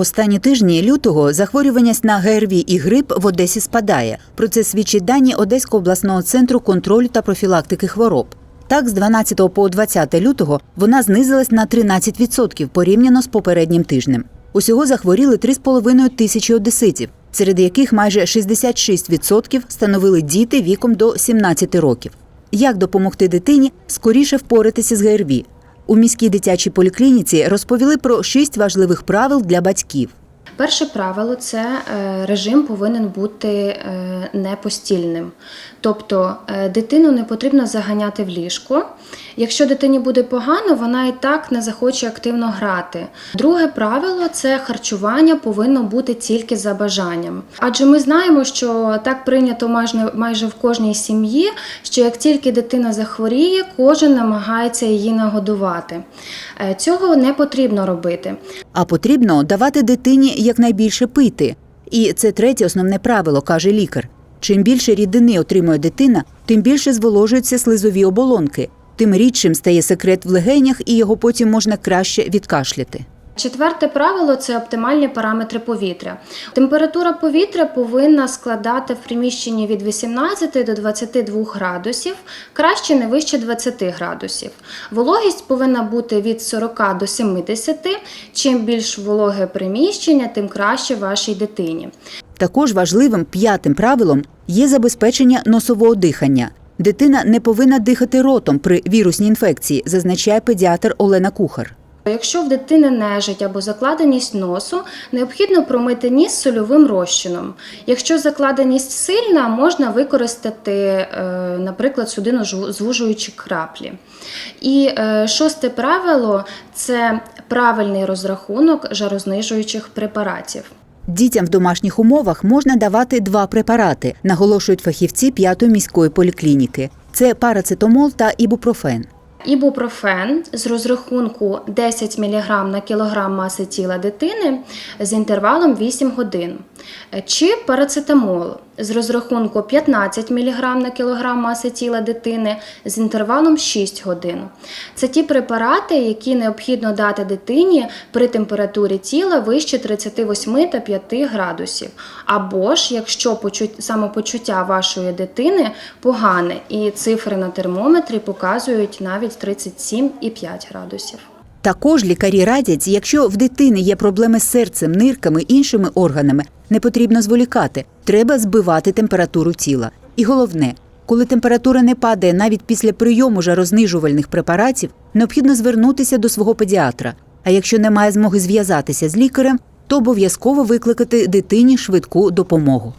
Останні тижні лютого захворюваність на ГРВІ і грип в Одесі спадає. Про це свідчить дані Одеського обласного центру контролю та профілактики хвороб. Так, з 12 по 20 лютого вона знизилась на 13% порівняно з попереднім тижнем. Усього захворіли 3,5 тисячі одеситів, серед яких майже 66% становили діти віком до 17 років. Як допомогти дитині скоріше впоратися з ГРВІ? У міській дитячій поліклініці розповіли про шість важливих правил для батьків. Перше правило це е, режим повинен бути е, непостільним. Тобто е, дитину не потрібно заганяти в ліжко. Якщо дитині буде погано, вона і так не захоче активно грати. Друге правило це харчування повинно бути тільки за бажанням. Адже ми знаємо, що так прийнято майже, майже в кожній сім'ї, що як тільки дитина захворіє, кожен намагається її нагодувати. Цього не потрібно робити. А потрібно давати дитині якнайбільше пити. І це третє основне правило, каже лікар. Чим більше рідини отримує дитина, тим більше зволожуються слизові оболонки, тим рідшим стає секрет в легенях, і його потім можна краще відкашляти. Четверте правило це оптимальні параметри повітря. Температура повітря повинна складати в приміщенні від 18 до 22 градусів, краще не вище 20 градусів. Вологість повинна бути від 40 до 70. Чим більш вологе приміщення, тим краще вашій дитині. Також важливим п'ятим правилом є забезпечення носового дихання. Дитина не повинна дихати ротом при вірусній інфекції, зазначає педіатр Олена Кухар. Якщо в дитини нежить або закладеність носу, необхідно промити ніс сольовим розчином. Якщо закладеність сильна, можна використати, е, наприклад, судинозвужуючі краплі. І е, шосте правило це правильний розрахунок жарознижуючих препаратів. Дітям в домашніх умовах можна давати два препарати, наголошують фахівці п'ятої міської поліклініки. Це парацетомол та ібупрофен. Ібупрофен з розрахунку 10 мг на кілограм маси тіла дитини з інтервалом 8 годин. Чи парацетамол з розрахунку 15 мг на кілограм маси тіла дитини з інтервалом 6 годин. Це ті препарати, які необхідно дати дитині при температурі тіла вище 38 та 5 градусів. Або ж якщо почут... самопочуття вашої дитини погане, і цифри на термометрі показують навіть 37,5 градусів. Також лікарі радять, якщо в дитини є проблеми з серцем, нирками, іншими органами, не потрібно зволікати. Треба збивати температуру тіла. І головне, коли температура не падає навіть після прийому жарознижувальних препаратів, необхідно звернутися до свого педіатра. А якщо немає змоги зв'язатися з лікарем, то обов'язково викликати дитині швидку допомогу.